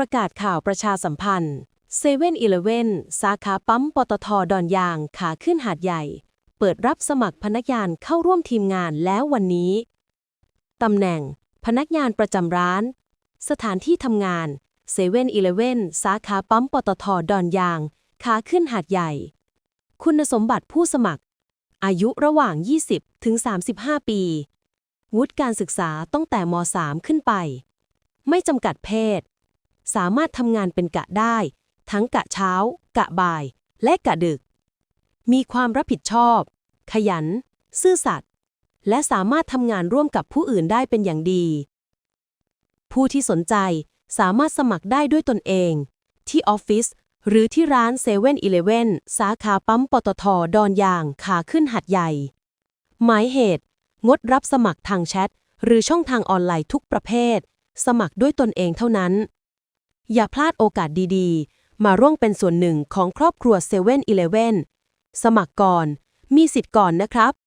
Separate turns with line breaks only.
ประกาศข่าวประชาสัมพันธ์7 e เ e ่ e อสาขาปั๊มปตทดอนยางขาขึ้นหาดใหญ่ เปิดรับสมัครพนักงานเข้าร่วมทีมงานแล้ววันนี้ ตำแหน่ง พนักงานประจำร้าน สถานที่ทำงาน7 e เ e ่ e สาขาปั๊มปตทดอนยาง ขาขึ้นหาดใหญ่ คุณสมบัติผู้สมัคร อายุระหว่าง 20 ถึง 35 ปี วุฒิการศึกษาตั้งแต่ม .3 ขึ้นไป ไม่จำกัดเพศ สามารถทำงานเป็นกะได้ ทั้งกะเช้า กะบ่าย และกะดึก มีความรับผิดชอบ ขยัน ซื่อสัตย์และสามารถทำงานร่วมกับผู้อื่นได้เป็นอย่างดี ผู้ที่สนใจสามารถสมัครได้ด้วยตนเอง ที่ออฟฟิศหรือที่ร้าน7 e เ e ่ e อเสาขาปั๊มปตทดอนยางขาขึ้นหัดใหญ่ หมายเหตุ งดรับสมัครทางแชท หรือช่องทางออนไลน์ทุกประเภท สมัครด้วยตนเองเท่านั้น อย่าพลาดโอกาสดีๆ มาร่วมเป็นส่วนหนึ่งของครอบครัว7 e เ e ่ e สมัครก่อน มีสิทธิ์ก่อนนะครับ